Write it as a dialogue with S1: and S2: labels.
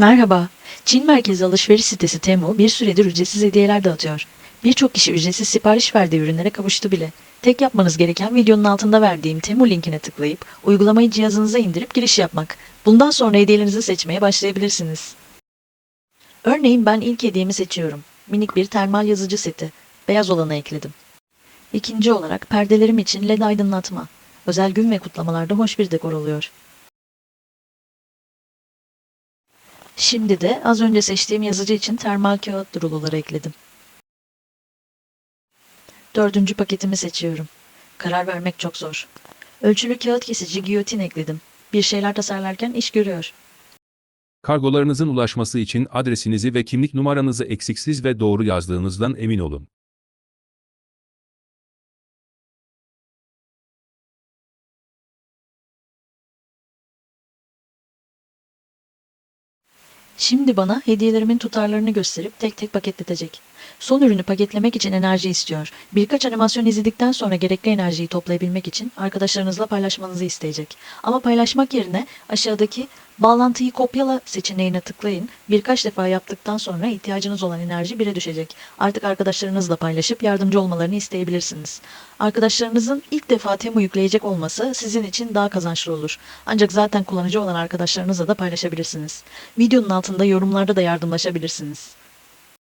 S1: Merhaba. Çin merkezli alışveriş sitesi Temu bir süredir ücretsiz hediyeler dağıtıyor. Birçok kişi ücretsiz sipariş verdiği ürünlere kavuştu bile. Tek yapmanız gereken videonun altında verdiğim Temu linkine tıklayıp uygulamayı cihazınıza indirip giriş yapmak. Bundan sonra hediyelerinizi seçmeye başlayabilirsiniz. Örneğin ben ilk hediyemi seçiyorum. Minik bir termal yazıcı seti. Beyaz olanı ekledim. İkinci olarak perdelerim için led aydınlatma. Özel gün ve kutlamalarda hoş bir dekor oluyor. Şimdi de az önce seçtiğim yazıcı için termal kağıt ruloları ekledim. Dördüncü paketimi seçiyorum. Karar vermek çok zor. Ölçülü kağıt kesici giyotin ekledim. Bir şeyler tasarlarken iş görüyor.
S2: Kargolarınızın ulaşması için adresinizi ve kimlik numaranızı eksiksiz ve doğru yazdığınızdan emin olun.
S1: Şimdi bana hediyelerimin tutarlarını gösterip tek tek paketletecek. Son ürünü paketlemek için enerji istiyor. Birkaç animasyon izledikten sonra gerekli enerjiyi toplayabilmek için arkadaşlarınızla paylaşmanızı isteyecek. Ama paylaşmak yerine aşağıdaki bağlantıyı kopyala seçeneğine tıklayın. Birkaç defa yaptıktan sonra ihtiyacınız olan enerji bire düşecek. Artık arkadaşlarınızla paylaşıp yardımcı olmalarını isteyebilirsiniz. Arkadaşlarınızın ilk defa Temu yükleyecek olması sizin için daha kazançlı olur. Ancak zaten kullanıcı olan arkadaşlarınızla da paylaşabilirsiniz. Videonun altında yorumlarda da yardımlaşabilirsiniz.